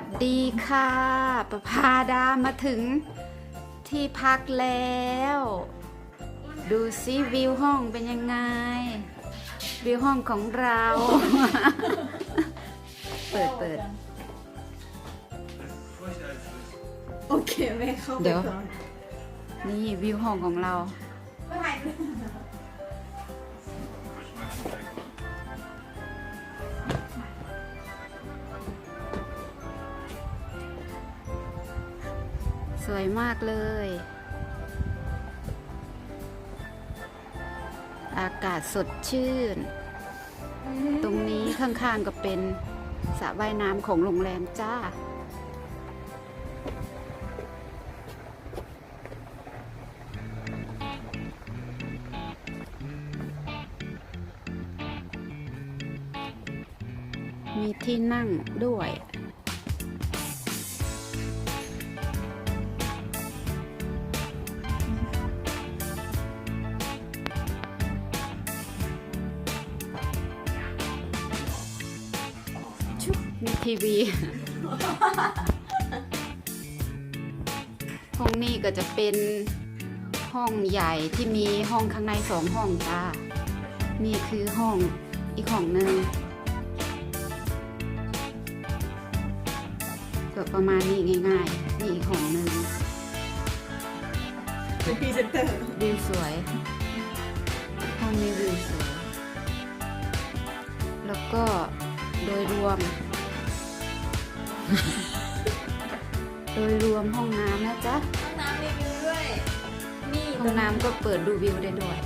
วัสดีค่ะประพาดามาถึงที่พักแล้ว ดูซิวิวห้องเป็นยังไง วิวห้องของเรา เปิดเปิดโอเคแม่เข้าไปเดี๋ยวก่อนนี่วิวห้องของเรา สวยมากเลย อากาศสดชื่น ตรงนี้ข้างๆก็เป็นสระว่ายน้ำของโรงแรมจ้า มีที่นั่งด้วย มีทีวี ห้องนี้ก็จะเป็นห้องใหญ่ที่มีห้องข้างในสองห้องจ้า นี่คือห้องอีกห้องหนึ่งก็ประมาณนี้ง่าย ๆ นี่อีกห้องหนึ่งเป็นพรีเซนเตอร์วิวสวย ห้องนี้วิวสวย แล้วก็โดยรวม โดยรวมห้องน้ำนะจ๊ะ ห้องน้ำรีวิวด้วย นี่ห้องน้ำก็เปิดดูวิวได้ด้วย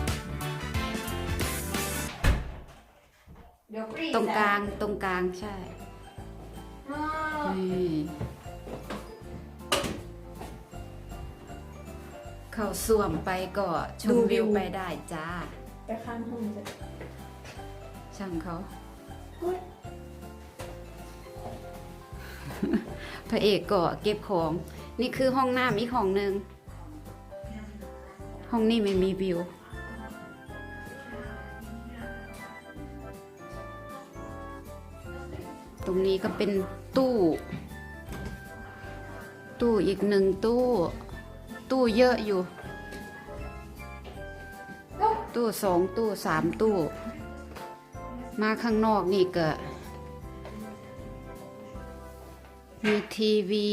เดี๋ยวปรีตรงกลางตรงกลางใช่อ๋อนี่เข้าส่วมไปก็ชมวิวไปได้จ้า แต่ข้างห้องจะช่างเขาอุ๊ย พระเอกก็เก็บของ นี่คือห้องน้ำอีกห้องหนึ่งห้องนี้ไม่มีวิว ตรงนี้ก็เป็นตู้ ตู้อีกหนึ่งตู้ ตู้เยอะอยู่ ตู้สองตู้สามตู้ มาข้างนอกนี่ก็ มีทีวี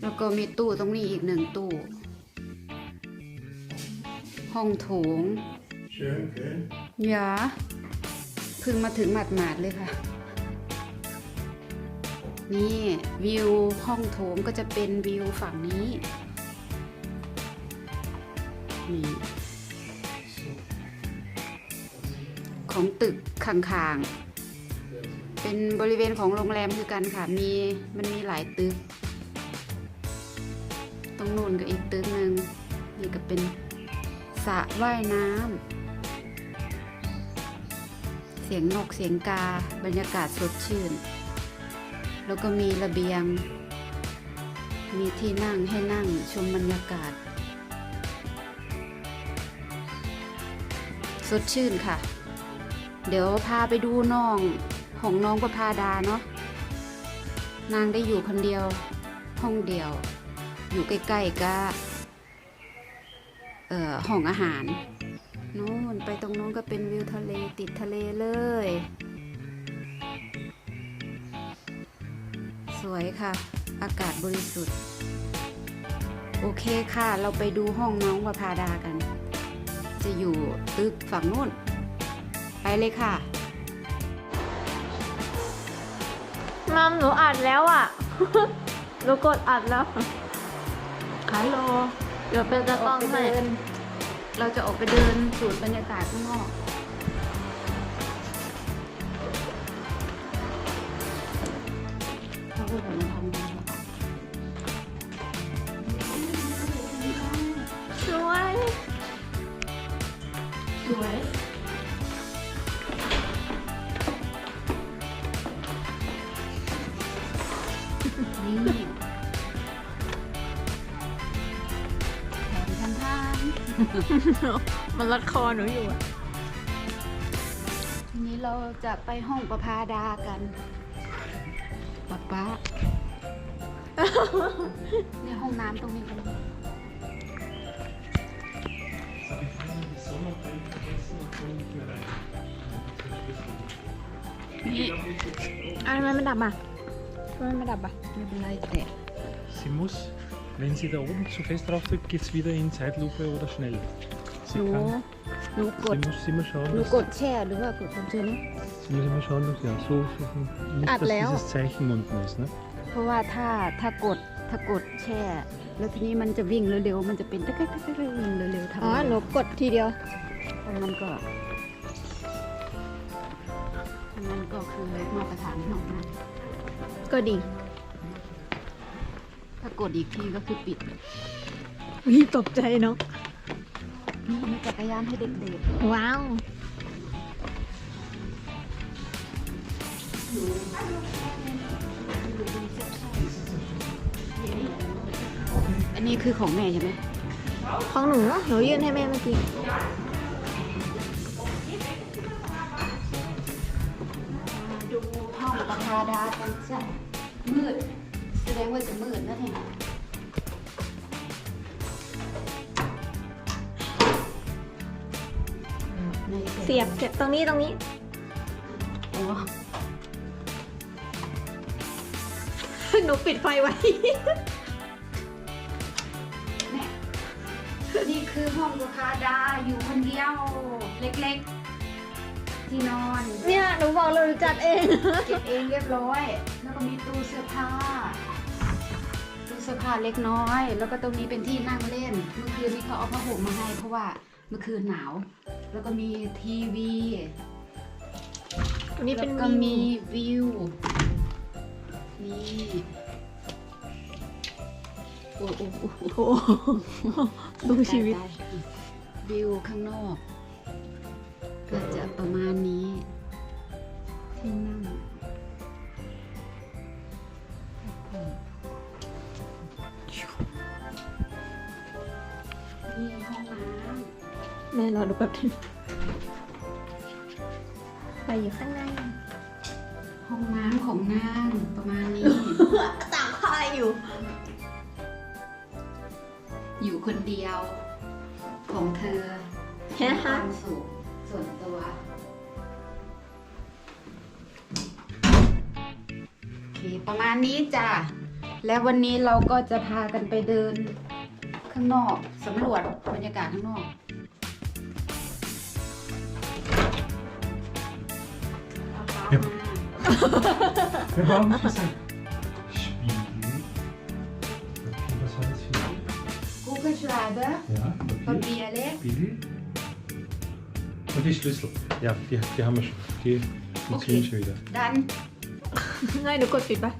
แล้วก็มีตู้ตรงนี้อีกหนึ่งตู้ ห้องโถง Schön, gell? ยาเพิ่งมาถึงหมาดๆเลยค่ะ นี่วิวห้องโถงก็จะเป็นวิวฝั่งนี้ นี่ของตึกข้างๆ เป็นบริเวณของโรงแรมคือกันค่ะ มีมันมีหลายตึก ตรงนู้นก็อีกตึกหนึ่งนี่ก็เป็นสระว่ายน้ำ เสียงนกเสียงกา บรรยากาศสดชื่น แล้วก็มีระเบียง มีที่นั่งให้นั่งชมบรรยากาศ สดชื่นค่ะ เดี๋ยวพาไปดูน้อง ของน้องประพาดาเนาะนางได้อยู่คนเดียว ห้องเดียว อยู่ใกล้ๆกับเอ่อห้องอาหารนู่นไปตรงนู้นก็เป็นวิวทะเลติดทะเลเลย สวยค่ะ อากาศบริสุทธิ์ โอเคค่ะ เราไปดูห้องน้องประพาดากัน จะอยู่ตึกฝั่งนู้น ไปเลยค่ะ มัมหนูอัดแล้วอะ หนูกดอัดแล้วฮัลโหลเดี๋ยวเป็นจะอต้ออกงไปให้เดินเราจะออกไปเดินสูดบรรยากาศข้างนอก เขาพูดแบบนี้ทำดีสวย สวย มันรัดคอหนูอยู่อะทีนี้เราจะไปห้องประพาดากันป้าเนี่ยห้องน้ำตรงนี้กันนี่อะทำไมมันดับอะทำไมมันดับอะไม่เป็นไรแต่ Sie muss, wenn sie da oben zu fest drauf drückt, geht es wieder in Zeitlupe oder schnell. ห Sie, นู kann, หนูกด sie muss immer schauen, หนู dass, กดแช่หรือว่ากดคอนเทนต์ sie muss immer schauen, dass, ja, so, so, nicht, Ah, dass Leo. dieses Zeichen unten ist. Ne? เพราะว่าถ้าถ้ากดถ้ากดแช่ แล้วทีนี้มันจะวิ่งเร็วๆ มันจะเป็นตะกกตะกวิ่งเร็วๆทำอ๋อหนูกดทีเดียวอันนั้นก็อันนั้นก็คือมาตรฐานของมันก็ดี ถ้ากดอีกทีก็คือปิดวิตกใจเนาะนี่มีจักรยานให้เด็กว้าว ๆ อันนี้คือของแม่ใช่ไหมของหนูหนูยื่นให้แม่เมื่อกี้ดูห้องประพาดาจังจ้ะมืด แสดงว่าจะมืดนะเนี่ยในเสียบเสียบตรงนี้ตรงนี้โอ้หนูปิดไฟไว้เนี่ยนี่คือห้องประพาดาอยู่คนเดียว เล็กๆ ที่นอนเนี่ยหนูบอกเลยหนูจัดเอง เก็บเองเรียบร้อย แล้วก็มีตู้เสื้อผ้าตู้เสื้อผ้าเล็กน้อย แล้วก็ตรงนี้เป็นที่นั่งเล่น เมื่อคืนนี้เขาเอาผ้าห่มมาให้เพราะว่าเมื่อคืนหนาว แล้วก็มีทีวีตรงนี้เป็นแล้วก็มีวิวนี่โอ้โอ้โอ้โอ้โหดูชีวิต ตายๆวิวข้างนอก ก็จะประมาณนี้ ที่นั่งนี่ห้องน้แม่รอดูแป๊บนึงไปอยู่ข้างในำห้องน้ำของนางประมาณนี้ ต่างคายอยู่ อยู่คนเดียวของเธอแฮะมีความสุข ส่วนตัว โอเค ประมาณนี้จ้ะ แล้ววันนี้เราก็จะพากันไปเดินข้างนอกสำรวจบรรยากาศข้างนอก Ja. Wir brauchen Kissen. Spiegel. Okay, was war das für ein กูก็ชลาเดอร์ Ja, ปะ Papier, เบียเล็ก Spiegel. Und die Schlüssel. Ja, die, die haben wir schon. Die funktionieren Okay. schon wieder. ดันง่ายหนูกดปิดปะ